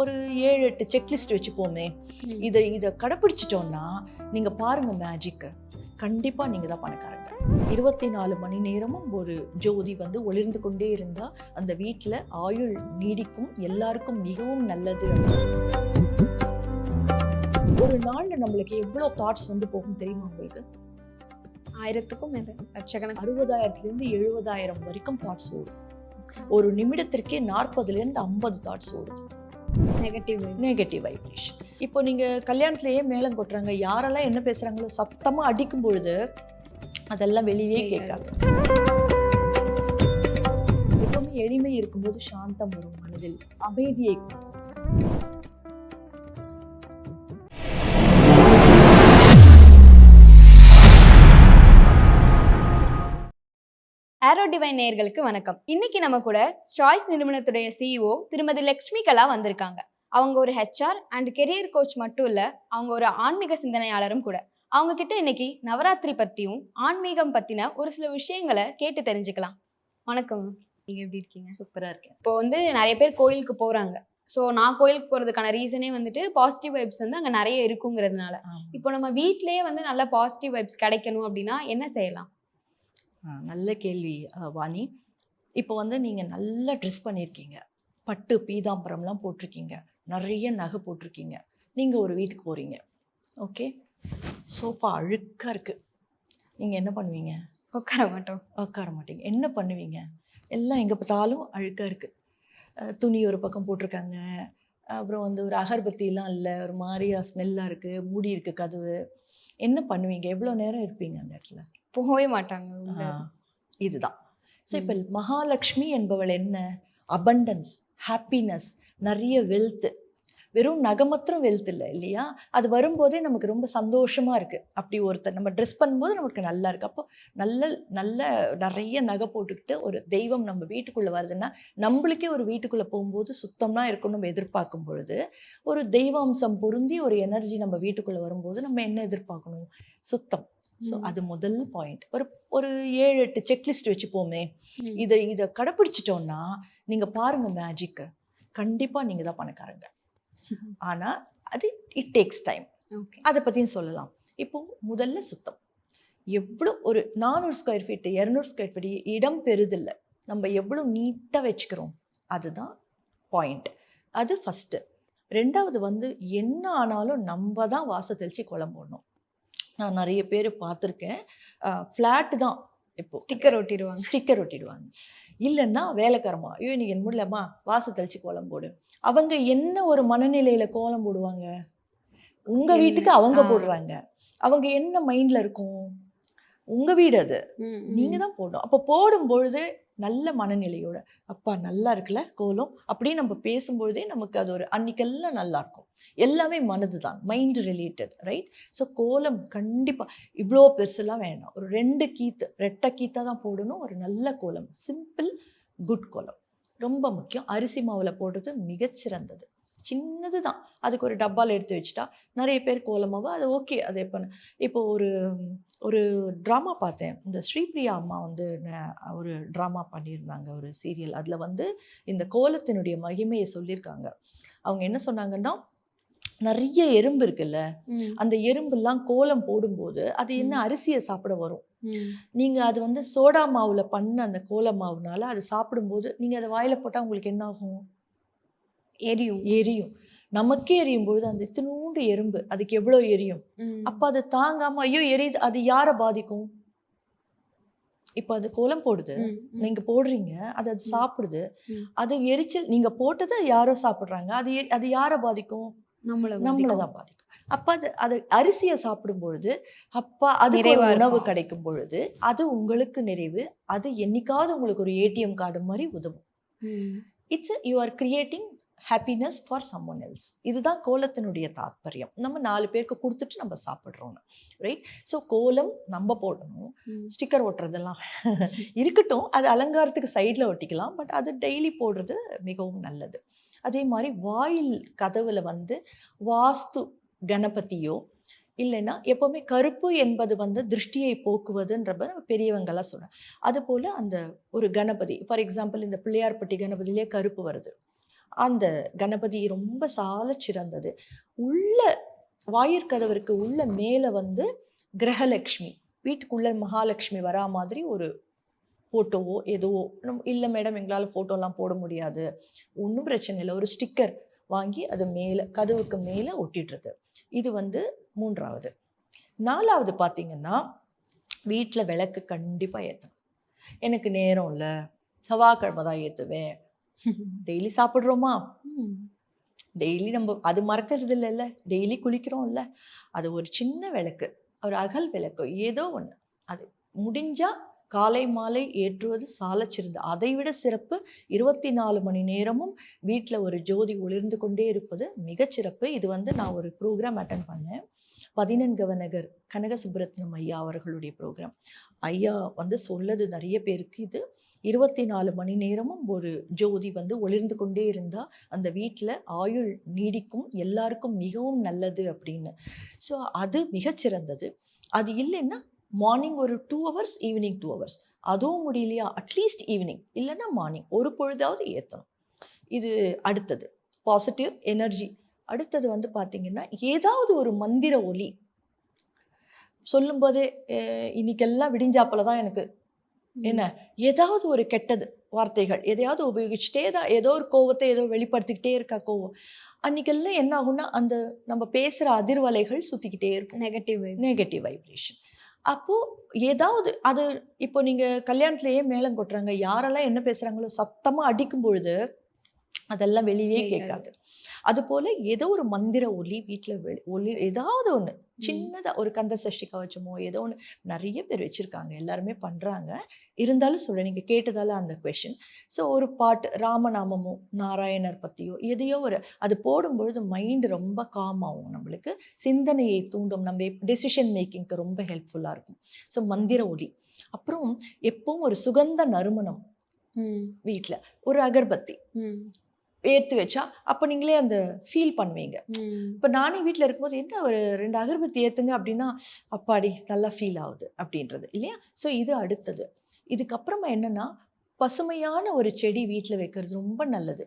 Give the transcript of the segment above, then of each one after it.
ஒரு ஏழு எட்டு செக்லிஸ்ட் வச்சுப்போமே. இதை இதை கடைப்பிடிச்சிட்டோம்னா நீங்க பாருங்க மேஜிக்கு கண்டிப்பா நீங்க தான் பணக்காரங்க. இருபத்தி நாலு மணி நேரமும் ஒரு ஜோதி வந்து ஒளிர்ந்து கொண்டே இருந்தா அந்த வீட்ல ஆயுள் நீடிக்கும் எல்லாருக்கும் மிகவும் நல்லது ஒரு நாள்ல நம்மளுக்கு எவ்வளவு தாட்ஸ் வந்து போகும் தெரியுமா உங்களுக்கு? ஆயிரத்துக்கும் மேல லட்சக்கணக்கு. அறுபதாயிரத்துல இருந்து எழுபதாயிரம் வரைக்கும் தாட்ஸ் ஓடும். ஒரு நிமிடத்திற்கே நாற்பதுல இருந்து ஐம்பது தாட்ஸ் ஓடும். நெகட்டிவ் நெகட்டிவ் வைப்ரேஷன் இப்போ நீங்க கல்யாணத்திலேயே மேளம் கொட்டுறாங்க யாரெல்லாம் என்ன பேசுறாங்களோ சத்தமா அடிக்கும் பொழுது அதெல்லாம் வெளியே கேட்காது. எப்பவுமே எளிமை இருக்கும்போது சாந்தம் வரும் மனதில். அமைதியை ஏரோ டிவைன் நேயர்களுக்கு வணக்கம். இன்னைக்கு நம்ம கூட சாய்ஸ் நிறுவனத்துடைய சிஇஓ திருமதி லக்ஷ்மி கலா வந்திருக்காங்க. அவங்க ஒரு ஹெச்ஆர் அண்ட் கெரியர் கோச் மட்டும் இல்ல அவங்க ஒரு ஆன்மீக சிந்தனையாளரும் கூட. அவங்க கிட்ட இன்னைக்கு நவராத்திரி பத்தியும் ஆன்மீகம் பத்தின ஒரு சில விஷயங்களை கேட்டு தெரிஞ்சுக்கலாம். வணக்கம். நீங்க எப்படி இருக்கீங்க? சூப்பரா இருக்கேன். இப்போ வந்து நிறைய பேர் கோயிலுக்கு போறாங்க. ஸோ நான் கோயிலுக்கு போறதுக்கான ரீசனே வந்துட்டு பாசிட்டிவ் வைப்ஸ் வந்து அங்க நிறைய இருக்குங்கிறதுனால. இப்போ நம்ம வீட்லயே வந்து நல்ல பாசிட்டிவ் வைப்ஸ் கிடைக்கணும் அப்படின்னா என்ன செய்யலாம்? நல்ல கேள்வி வாணி. இப்போ வந்து நீங்க நல்லா ட்ரெஸ் பண்ணியிருக்கீங்க பட்டு பீதாம்பரம்லாம் போட்டிருக்கீங்க. நிறைய நகை போட்டிருக்கீங்க. நீங்க ஒரு வீட்டுக்கு போறீங்க. ஓகே? சோஃபா அழுக்கா இருக்கு. நீங்க என்ன பண்ணுவீங்க? உட்கார மாட்டோம். உட்கார மாட்டீங்க. என்ன பண்ணுவீங்க? எல்லாம் எங்கே பார்த்தாலும் அழுக்காக இருக்குது துணி ஒரு பக்கம் போட்டிருக்காங்க. அப்புறம் வந்து ஒரு அகர்பத்திலாம் இல்லை. ஒரு மாதிரியா ஸ்மெல்லாக இருக்குது மூடி இருக்குது கதவு. என்ன பண்ணுவீங்க? எவ்வளோ நேரம் இருப்பீங்க அந்த இடத்துல? போகவே மாட்டாங்க இதுதான். ஸோ இப்போ மகாலட்சுமி என்பவள் என்ன? அபண்டன்ஸ் ஹாப்பினஸ் நிறைய வெல்த் வெறும் நகை மாத்திரம் வெல்த் இல்லை இல்லையா? அது வரும்போதே நமக்கு ரொம்ப சந்தோஷமா இருக்கு. அப்படி ஒருத்தர் நம்ம ட்ரெஸ் பண்ணும்போது நமக்கு நல்லா இருக்கு. அப்போ நல்ல நல்ல நிறைய நகை போட்டுக்கிட்டு ஒரு தெய்வம் நம்ம வீட்டுக்குள்ள வருதுன்னா நம்மளுக்கே ஒரு வீட்டுக்குள்ள போகும்போது சுத்தமா இருக்கும் நம்ம எதிர்பார்க்கும் பொழுது ஒரு தெய்வாம்சம் பொருந்தி ஒரு எனர்ஜி நம்ம வீட்டுக்குள்ள வரும்போது நம்ம என்ன எதிர்பார்க்கணும்? சுத்தம். ஸோ. அது முதல் பாயிண்ட் ஒரு ஒரு ஏழு எட்டு செக்லிஸ்ட் வச்சுப்போமே. இதை இதை கடைப்பிடிச்சிட்டோம்னா நீங்க பாருங்க மேஜிக்கு கண்டிப்பா நீங்க தான் பணக்காரங்க. ஆனா அது இட் டேக்ஸ் டைம். அதை பத்தியும் சொல்லலாம். இப்போ முதல்ல சுத்தம். எவ்வளோ ஒரு நானூறு ஸ்கொயர் ஃபீட் இரநூறு ஸ்கொயர் ஃபீட் இடம் பெறுதில்ல. நம்ம எவ்வளோ நீட்டாக வச்சுக்கிறோம். அதுதான் பாயிண்ட் அது ஃபஸ்ட்டு ரெண்டாவது வந்து என்ன ஆனாலும் நம்ம தான் வாச தெளிச்சு குழம்பு நான் நிறைய பேர் பார்த்துருக்கேன். ஃப்ளாட்டு தான் இப்போ. ஸ்டிக்கர் ஒட்டிடுவாங்க. ஸ்டிக்கர் ஒட்டிடுவாங்க. இல்லைன்னா வேலைக்காரமா ஐயோ இன்னைக்கு என் முடியலம்மா வாச தெளிச்சு கோலம் போடு. அவங்க என்ன ஒரு மனநிலையில கோலம் போடுவாங்க? உங்க? வீட்டுக்கு அவங்க. போடுறாங்க. அவங்க என்ன மைண்ட்ல இருக்கும்? உங்க வீடு அது. நீங்க தான் போடணும். அப்போ போடும் பொழுது நல்ல மனநிலையோட அப்பா நல்லா இருக்குல்ல கோலம்? அப்படின்னு நம்ம பேசும்பொழுதே நமக்கு அது ஒரு அன்னைக்கெல்லாம் நல்லா இருக்கும். எல்லாமே மனது தான் மைண்ட் ரிலேட்டட் ரைட் ஸோ கோலம் கண்டிப்பா இவ்வளோ பெருசெல்லாம் வேண்டாம் ஒரு ரெண்டு கீத்து ரெட்டை கீத்தா தான் போடணும். ஒரு நல்ல கோலம் சிம்பிள் குட் கோலம். ரொம்ப முக்கியம். அரிசி மாவில் போடுறது மிகச்சிறந்தது. சின்னது தான். அதுக்கு ஒரு டப்பாவில் எடுத்து வச்சுட்டா நிறைய பேர் கோலமாவோ அது ஓகே அது எப்போ இப்போ ஒரு ஒரு ட்ராமா பார்த்தேன். இந்த ஸ்ரீபிரியா அம்மா வந்து ஒரு ட்ராமா பண்ணியிருந்தாங்க ஒரு சீரியல் அதில் வந்து இந்த கோலத்தினுடைய மகிமையை சொல்லியிருக்காங்க. அவங்க என்ன சொன்னாங்கன்னா நிறைய எறும்பு இருக்குல்ல அந்த எறும்பெல்லாம் கோலம் போடும்போது அது என்ன. அரிசியை சாப்பிட வரும். நீங்க அது வந்து சோடா மாவுல பண்ண அந்த கோல மாவுனால அது சாப்பிடும்போது நீங்க அதை வாயில போட்டா உங்களுக்கு என்ன ஆகும்? எரியும் எரியும் நமக்கே எரியும் பொழுது அந்த இத்தினூண்டு எறும்பு அதுக்கு எவ்வளவு எரியும். அப்ப அது தாங்காம ஐயோ எரியுது அது யாரை பாதிக்கும் இப்ப அது கோலம் போடுது. நீங்க போடுறீங்க அது அது சாப்பிடுது. அது எரிச்சல் நீங்க போட்டதை யாரோ சாப்பிடுறாங்க அது அது யாரை பாதிக்கும் நம்மள நம்மளை. தான் பாதிக்கும் அப்ப அது அது அரிசியை சாப்பிடும் பொழுது அப்பா நிறைவா உணவு. கிடைக்கும் பொழுது அது உங்களுக்கு நிறைவு அது என்னைக்காவது உங்களுக்கு ஒரு ஏடிஎம் கார்டு மாதிரி உதவும். It's you are creating happiness for someone else இதுதான் கோலத்தினுடைய தாத்பரியம். நம்ம நாலு பேருக்கு கொடுத்துட்டு நம்ம சாப்பிட்றோம் ரைட் ஸோ கோலம் நம்ம போடணும். ஸ்டிக்கர் ஒட்டுறதெல்லாம் இருக்கட்டும். அது அலங்காரத்துக்கு சைடில் ஒட்டிக்கலாம். பட் அது டெய்லி போடுறது மிகவும் நல்லது. அதே மாதிரி வாயில் கதவுல வந்து வாஸ்து கணபதியோ இல்லைன்னா எப்பவுமே கருப்பு என்பது வந்து திருஷ்டியை போக்குவதுன்றப்ப நம்ம பெரியவங்கெல்லாம் சொல்கிறேன் அதுபோல் அந்த ஒரு கணபதி ஃபார் எக்ஸாம்பிள் இந்த பிள்ளையார்பட்டி கணபதியிலே கருப்பு வருது. அந்த கணபதி ரொம்ப சால சிறந்தது. உள்ள வாயிற்கதவருக்கு உள்ள மேலே வந்து கிரகலக்ஷ்மி வீட்டுக்குள்ள மகாலட்சுமி வரா மாதிரி ஒரு ஃபோட்டோவோ எதுவோ இல்லை மேடம் எங்களால் ஃபோட்டோலாம் போட முடியாது. ஒன்றும் பிரச்சனை இல்லை. ஒரு ஸ்டிக்கர் வாங்கி அது மேலே கதவுக்கு மேலே ஒட்டிடுறது இது வந்து மூன்றாவது. நாலாவது பார்த்தீங்கன்னா வீட்டில் விளக்கு கண்டிப்பாக ஏற்றணும் எனக்கு நேரம் இல்லை. செவ்வாய்க்கிழமை தான் ஏற்றுவேன் டெய்லி சாப்பிட்றோமா? டெய்லி நம்ம அது மறக்கிறது இல்லைல்ல டெய்லி குளிக்கிறோம்ல. அது ஒரு சின்ன விளக்கு. ஒரு அகல் விளக்கு. ஏதோ ஒன்று அது முடிஞ்சா காலை மாலை ஏற்றுவது சாலச்சிறந்து அதை விட சிறப்பு இருபத்தி நாலு மணி நேரமும் வீட்டில் ஒரு ஜோதி ஒளிர்ந்து கொண்டே இருப்பது மிகச்சிறப்பு இது வந்து நான் ஒரு ப்ரோக்ராம் அட்டன் பண்ணேன். பதினெண்கவ நகர் கனக சுப்ரத்னம் ஐயா அவர்களுடைய ப்ரோக்ராம் ஐயா வந்து சொல்லது நிறைய பேருக்கு இது. இருபத்தி நாலு மணி நேரமும் ஒரு ஜோதி வந்து ஒளிர்ந்து கொண்டே இருந்தால் அந்த வீட்டில் ஆயுள் நீடிக்கும் எல்லாருக்கும் மிகவும் நல்லது அப்படின்னு. ஸோ அது மிகச்சிறந்தது அது இல்லைன்னா மார்னிங் ஒரு two hours evening two hours அதுவும் முடியலையா? அட்லீஸ்ட் ஈவினிங் இல்லைன்னா மார்னிங் ஒரு பொழுதாவது ஏற்றணும் இது அடுத்தது. பாசிட்டிவ் எனர்ஜி அடுத்தது வந்து பார்த்தீங்கன்னா ஏதாவது ஒரு மந்திர ஒலி. சொல்லும்போதே இன்னைக்கெல்லாம் விடிஞ்சாப்பில் தான் எனக்கு என்ன? ஏதாவது ஒரு கெட்டது வார்த்தைகள் எதையாவது உபயோகிச்சுட்டே தான் ஏதோ ஒரு கோவத்தை ஏதோ வெளிப்படுத்திக்கிட்டே இருக்கா கோவம். அன்னைக்கெல்லாம் என்ன ஆகும்னா அந்த நம்ம பேசுகிற அதிர்வலைகள் சுற்றிக்கிட்டே இருக்கும். நெகட்டிவ் நெகட்டிவ் வைப்ரேஷன் அப்போ ஏதாவது அது இப்போ நீங்க கல்யாணத்திலேயே மேளம் கொட்டுறாங்க யாரெல்லாம் என்ன பேசுறாங்களோ சத்தமா அடிக்கும் பொழுது அதெல்லாம் வெளியே கேட்காது. அது போல ஏதோ ஒரு மந்திர ஒலி வீட்டில் ஒலி ஏதாவது ஒன்று சின்னதா ஒரு கந்த சஷ்டி கவச்சமோ ஏதோ ஒன்று நிறைய பேர் வச்சிருக்காங்க. எல்லாருமே பண்றாங்க. இருந்தாலும் சொல்ல நீங்க கேட்டதால அந்த கொஷின் ஸோ ஒரு பாட்டு ராமநாமமோ நாராயணர் பத்தியோ எதையோ ஒரு அது போடும்பொழுது மைண்ட் ரொம்ப காம் ஆகும் நம்மளுக்கு. சிந்தனையை தூண்டும். நம்ம டெசிஷன் மேக்கிங்க்கு ரொம்ப ஹெல்ப்ஃபுல்லாக இருக்கும். ஸோ மந்திர ஒலி. அப்புறம் எப்பவும் ஒரு சுகந்த நறுமணம் வீட்டில் ஒரு அகர்பத்தி. ஏற்றி வச்சா அப்போ நீங்களே அந்த ஃபீல் பண்ணுவீங்க. இப்போ நானே வீட்டில் இருக்கும்போது என்ன ஒரு ரெண்டு அகர்பத்தி ஏற்றுங்க அப்படின்னா அப்பாடி நல்லா ஃபீல் ஆகுது. அப்படின்றது இல்லையா? ஸோ இது அடுத்தது. இதுக்கப்புறமா என்னன்னா பசுமையான ஒரு செடி வீட்டில் வைக்கிறது ரொம்ப நல்லது.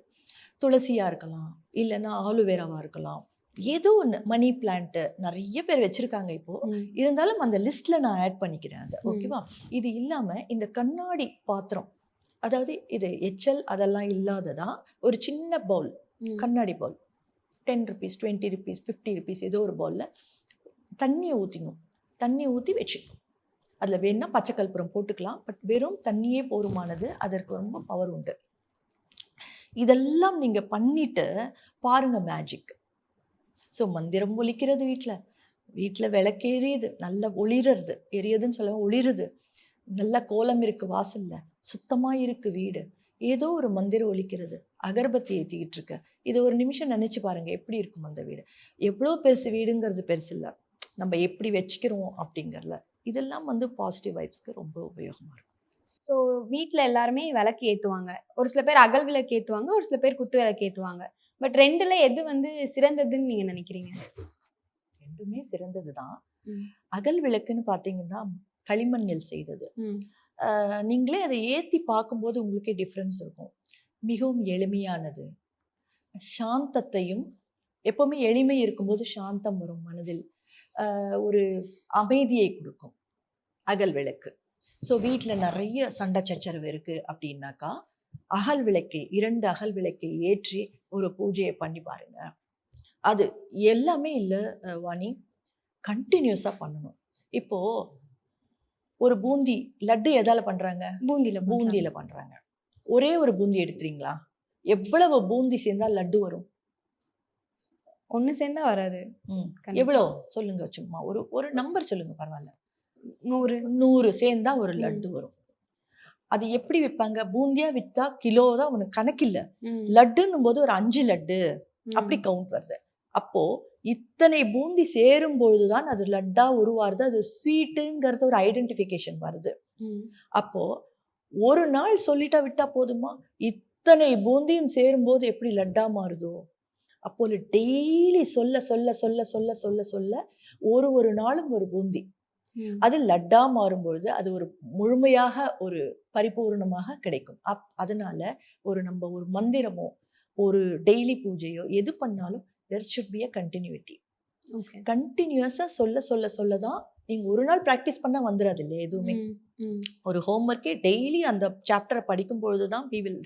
துளசியாக இருக்கலாம் இல்லைன்னா ஆலுவேராவாக இருக்கலாம். ஏதோ ஒன்று மணி பிளான்ட்டு நிறைய பேர் வச்சுருக்காங்க இப்போது இருந்தாலும் அந்த லிஸ்ட்டில் நான் ஆட் பண்ணிக்கிறேன் அதை. ஓகேவா? இது இல்லாமல் இந்த கண்ணாடி பாத்திரம் அதாவது இது எச்சல் அதெல்லாம் இல்லாததா? ஒரு சின்ன பவுல் கண்ணாடி bowl ten rupees twenty rupees fifty rupees ஏதோ ஒரு பவுலில் தண்ணியை ஊற்றிக்கணும் தண்ணி ஊற்றி வச்சுக்கணும். அதில் வேணால் பச்சை கற்பூரம் போட்டுக்கலாம். பட் வெறும் தண்ணியே போதுமானது. அதற்கு ரொம்ப பவர் உண்டு. இதெல்லாம் நீங்கள் பண்ணிட்டு பாருங்க மேஜிக் ஸோ மந்திரம் ஒலிக்கிறது வீட்டில் வீட்டில் விளக்கு எரியுது நல்லா ஒளிருறது. எரியுதுன்னு சொல்ல ஒளிருது. நல்ல கோலம் இருக்கு வாசல்ல. சுத்தமா இருக்கு வீடு. ஏதோ ஒரு மந்திரம் ஒலிக்கிறது. அகர்பத்தி ஏற்றிக்கிட்டு இருக்க இது ஒரு நிமிஷம் நினைச்சு பாருங்க. எப்படி இருக்கும் அந்த வீடு. எவ்வளோ பெருசு வீடுங்கிறது பெருசு இல்லை. நம்ம எப்படி வச்சுக்கிறோம் அப்படிங்கறதுல. இதெல்லாம் வந்து பாசிட்டிவ் வைப்ஸ்க்கு ரொம்ப உபயோகமா இருக்கும். ஸோ வீட்டில் எல்லாருமே விளக்கு ஏற்றுவாங்க ஒரு சில பேர் அகல் விளக்கு ஏற்றுவாங்க ஒரு சில பேர் குத்து விளக்கு ஏற்றுவாங்க பட் ரெண்டுல எது வந்து சிறந்ததுன்னு நீங்க நினைக்கிறீங்க? ரெண்டுமே சிறந்தது தான். அகல் விளக்குன்னு பார்த்தீங்கன்னா களிமண்ணில் செய்தது. நீங்களே அதை ஏற்றி பார்க்கும்போது உங்களுக்கே டிஃப்ரென்ஸ் இருக்கும். மிகவும் எளிமையானது. சாந்தத்தையும் எப்பவுமே எளிமை இருக்கும்போது சாந்தம் வரும் மனதில். ஒரு அமைதியை கொடுக்கும். அகல் விளக்கு. ஸோ வீட்டில் நிறைய சண்டை சச்சரவு இருக்கு அப்படின்னாக்கா அகல் விளக்கை இரண்டு அகல் விளக்கை ஏற்றி ஒரு பூஜையை பண்ணி பாருங்க. அது எல்லாமே இல்லை வாணி. கண்டினியூஸாக பண்ணணும். இப்போ ஒரு பூந்தி லட்டு எதால பண்றாங்க? பூந்தியில பூந்தி பூந்தியில பண்றாங்க. ஒரே ஒரு பூந்தி எடுத்துறீங்களா? எவ்வளவு பூந்தி சேர்ந்தா லட்டு வரும்? ஒண்ணு சேர்ந்தா வராது. எவ்வளவு சொல்லுங்க சும்மா. ஒரு ஒரு நம்பர் சொல்லுங்க பரவாயில்ல. நூறு. நூறு சேர்ந்தா ஒரு. லட்டு வரும். அது எப்படி விற்பாங்க பூந்தியா வித்தா கிலோ தான் உனக்கு கணக்கில்ல. ம். லட்டுன்னும் போது ஒரு அஞ்சு லட்டு. அப்படி கவுண்ட் வருது. அப்போ இத்தனை பூந்தி சேரும் பொழுதுதான் அது லட்டா உருவாருது அது ஸ்வீட்டுங்கிறது ஒரு ஐடென்டிஃபிகேஷன் வருது. அப்போ ஒரு நாள் சொல்லிட்டா விட்டா போதுமா? இத்தனை பூந்தியும் சேரும்போது எப்படி லட்டா மாறுதோ? அப்போ டெய்லி சொல்ல சொல்ல சொல்ல சொல்ல சொல்ல சொல்ல ஒரு ஒரு நாளும் ஒரு பூந்தி. அது லட்டா மாறும் பொழுது அது ஒரு முழுமையாக ஒரு பரிபூர்ணமாக கிடைக்கும். அப் அதனால ஒரு நம்ம ஒரு மந்திரமோ ஒரு டெய்லி பூஜையோ எது பண்ணாலும் there should be a continuity கண்டினியூஸாக சொல்ல சொல்ல சொல்ல தான் நீங்கள் ஒரு நாள் ப்ராக்டிஸ் பண்ணால் வந்துடாது இல்லையா எதுவுமே ஒரு ஹோம்ஒர்க்கே டெய்லி அந்த சாப்டரை படிக்கும் பொழுது தான் வி வில்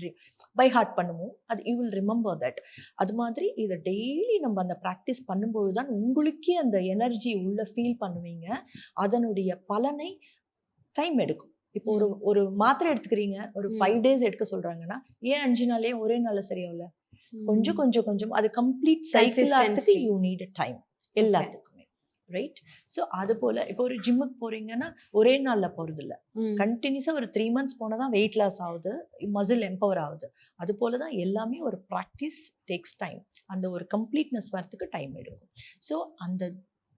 பை ஹார்ட் பண்ணுவோம். அது யூ வில் ரிமெம்பர் தட் அது மாதிரி இதை டெய்லி நம்ம அந்த ப்ராக்டிஸ் பண்ணும்பொழுது தான் உங்களுக்கே அந்த எனர்ஜி உள்ள ஃபீல் பண்ணுவீங்க. அதனுடைய பலனை டைம் எடுக்கும். இப்போ ஒரு ஒரு மாத்திரை எடுத்துக்கிறீங்க. ஒரு. ஃபைவ் டேஸ் எடுக்க சொல்றாங்கன்னா ஏன் அஞ்சு நாளே ஒரே நாள்ல சரியாகல? கொஞ்சம் கொஞ்சம் கொஞ்சம். அது கம்ப்ளீட் சைக்கிள் ஆகிறதுக்கு. யூ நீட் டைம் எல்லாத்துக்குமே. ரைட் ஸோ அது போல இப்போ ஒரு ஜிம்முக்கு போறீங்கன்னா ஒரே நாள்ல போறது இல்ல கண்டினியூஸாக ஒரு த்ரீ மந்த்ஸ் போனால் தான் வெயிட் லாஸ் ஆகுது மசில் எம்பவர் ஆகுது. அது போல தான் எல்லாமே ஒரு ப்ராக்டிஸ் டேக்ஸ் டைம் அந்த ஒரு கம்ப்ளீட்னஸ் வரத்துக்கு டைம் எடுக்கும். ஸோ அந்த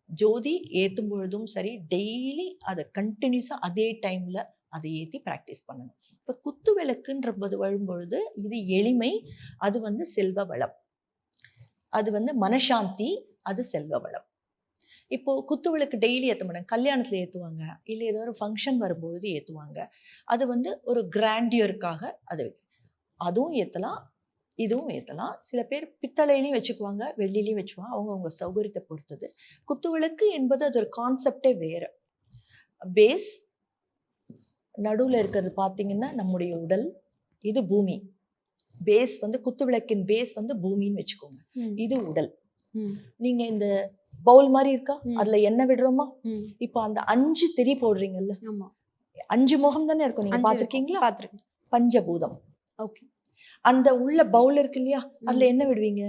ஜோதி ஏற்றும் பொழுதும் சரி டெய்லி அதை கண்டினியூஸாக அதே டைமில் அதை ஏற்றி ப்ராக்டிஸ் பண்ணணும். இப்போ குத்து விளக்குன்றது வரும்பொழுது இது எளிமை அது வந்து செல்வ வளம். அது வந்து மனசாந்தி அது செல்வ வளம். இப்போ குத்து விளக்கு டெய்லி ஏற்ற மாட்டாங்க ஏற்றுவாங்க இல்லை ஏதோ ஒரு ஃபங்க்ஷன் வரும்பொழுது ஏற்றுவாங்க அது வந்து ஒரு கிராண்டியருக்காக அது அதுவும் ஏற்றலாம் இதுவும் ஏற்றலாம் சில பேர் பித்தளையிலையும் வச்சுக்குவாங்க வெள்ளிலையும் வச்சுக்குவாங்க. அவங்கவுங்க சௌகரியத்தை பொறுத்தது. குத்து விளக்கு என்பது அது ஒரு கான்செப்டே வேறு. பேஸ் நடுவில் இருக்கிறது பார்த்தீங்கன்னா நம்முடைய உடல் இது பூமி. பேஸ் வந்து குத்து விளக்கின் பேஸ் வந்து பூமின்னு வச்சுக்கோங்க. இது உடல். நீங்க இந்த பவுல் மாதிரி இருக்கா. அதுல எண்ணெய் விடுறோமா? இப்போ அந்த அஞ்சு திரி போடுறீங்கல்ல. அஞ்சு முகம் தானே இருக்கும் நீங்க பாத்திருக்கீங்களா? பாத்துருக்கேன். பஞ்சபூதம். ஓகே. அந்த உள்ள பவுல் இருக்கு இல்லையா? அதுல என்ன விடுவீங்க?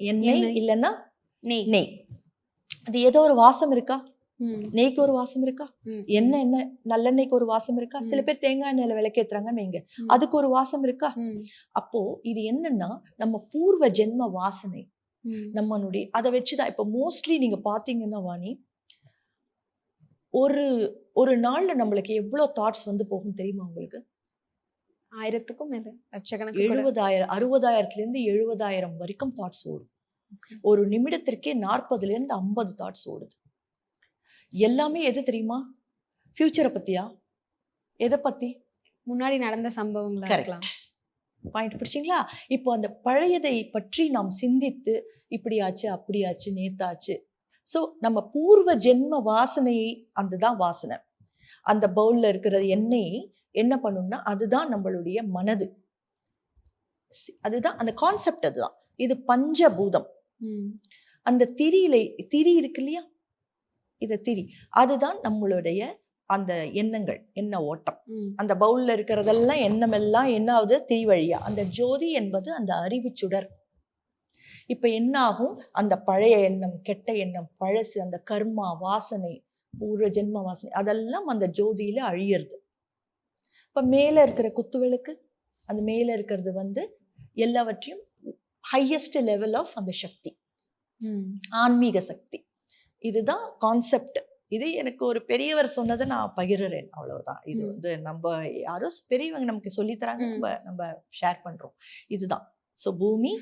எண்ணெய். இல்லைன்னா நெய். அது ஏதோ ஒரு வாசம் இருக்கா. நெய்க்கு ஒரு வாசம் இருக்கா. எண்ணெய் என்ன நல்லெண்ணெய்க்கு ஒரு வாசம் இருக்கா சில. பேர் தேங்காய் எண்ணெயில விளக்கேத்துறாங்கன்னு வைங்க. அதுக்கு ஒரு வாசம் இருக்கா. அப்போ இது என்னன்னா நம்ம பூர்வ ஜென்ம வாசனை. நம்மளுடைய அதை வச்சுதான் இப்போ மோஸ்ட்லி நீங்க பாத்தீங்கன்னா வாணி ஒரு ஒரு நாள்ல நம்மளுக்கு எவ்வளவு தாட்ஸ் வந்து போகும் தெரியுமா உங்களுக்கு ஆயிரத்துக்கும் மேல லட்சக்கணக்கு. எழுபதாயிரம் அறுபதாயிரத்துல இருந்து எழுபதாயிரம் வரைக்கும் தாட்ஸ் ஓடும். ஒரு நிமிடத்திற்கே நாற்பதுல இருந்து ஐம்பது தாட்ஸ் ஓடுது எல்லாமே எது தெரியுமா? ஃபியூச்சரை பத்தியா? எதை பத்தி? முன்னாடி நடந்த சம்பவங்களா. இருக்கலாம். பாயிண்ட் பிடிச்சிங்களா? இப்போ அந்த பழையதை பற்றி நாம் சிந்தித்து இப்படியாச்சு அப்படியாச்சு நேத்தாச்சு. ஸோ நம்ம பூர்வ ஜென்ம வாசனையை அதுதான் வாசனை. அந்த பவுல்ல இருக்கிற எண்ணெய் என்ன பண்ணும்னா அதுதான் நம்மளுடைய மனது. அதுதான் அந்த கான்செப்ட் அதுதான். இது பஞ்சபூதம். ம். அந்த திரியில திரி இருக்கு இல்லையா? இது திரி. அதுதான் நம்மளுடைய அந்த எண்ணங்கள் எண்ண ஓட்டம். அந்த பவுல்ல இருக்கிறதெல்லாம் எண்ணமெல்லாம் என்ன ஆகுது திரி வழியா அந்த ஜோதி என்பது அந்த அறிவு சுடர். இப்ப என்ன ஆகும் அந்த பழைய எண்ணம் கெட்ட எண்ணம் பழசு அந்த கர்மா வாசனை பூர்வ ஜென்ம வாசனை அதெல்லாம் அந்த ஜோதியில அழியிறது. இப்ப மேல இருக்கிற குத்துவிளக்கு அந்த மேல இருக்கிறது வந்து எல்லாவற்றையும் ஹையஸ்ட் லெவல் ஆஃப் அந்த சக்தி. ஆன்மீக சக்தி. இதுதான் கான்செப்ட் இது எனக்கு ஒரு பெரியவர் சொன்னதை நான் பகிர்றேன். அவ்வளவுதான். இது. வந்து நம்ம யாரோ ஸ் பெரியவங்க நமக்கு சொல்லித் தராங்க ம். நம்ம நம்ம ஷேர் பண்றோம். இதுதான். ஸோ பூமி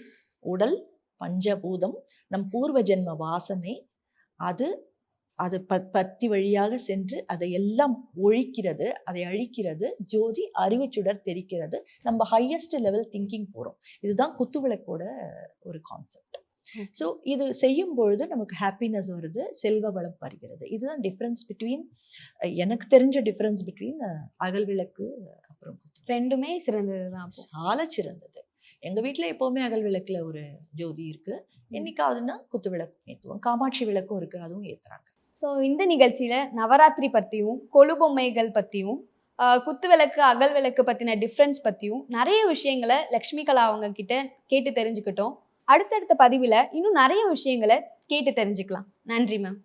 உடல் பஞ்சபூதம் நம் பூர்வ ஜென்ம வாசனை அது அது ப பத்தி வழியாக சென்று அதை எல்லாம் ஒழிக்கிறது அதை அழிக்கிறது ஜோதி அறிவுச்சுடர் தெரிக்கிறது. நம்ம ஹையஸ்ட் லெவல் திங்கிங் போறோம். இதுதான் குத்துவிளக்கோட ஒரு கான்செப்ட். ஸோ இது செய்யும் பொழுது நமக்கு ஹாப்பினஸ் வருது செல்வ வளம் வருகிறது. இதுதான் டிஃப்ரென்ஸ் பிட்வீன் எனக்கு தெரிஞ்ச டிஃப்ரென்ஸ் பிட்வீன் அகல் விளக்கு அப்புறம் ரெண்டுமே சிறந்ததுதான் அப்போ. சால சிறந்தது. எங்க வீட்ல எப்பவுமே அகல் விளக்குல ஒரு ஜோதி இருக்கு. என்னைக்காவதுன்னா குத்து விளக்கு ஏத்துவோம். காமாட்சி விளக்கும் இருக்கு அதுவும் ஏத்துறாங்க. ஸோ இந்த நிகழ்ச்சியில நவராத்திரி பத்தியும் கொலு பொம்மைகள் பத்தியும் ஆஹ், குத்து விளக்கு அகல் விளக்கு பத்தின டிஃப்ரென்ஸ் பத்தியும் நிறைய விஷயங்களை லக்ஷ்மி கலா அவங்க கிட்ட கேட்டு தெரிஞ்சுக்கிட்டோம். அடுத்தடுத்த பதிவில் இன்னும் நிறைய விஷயங்களை கேட்டு தெரிஞ்சுக்கலாம். நன்றி மேம்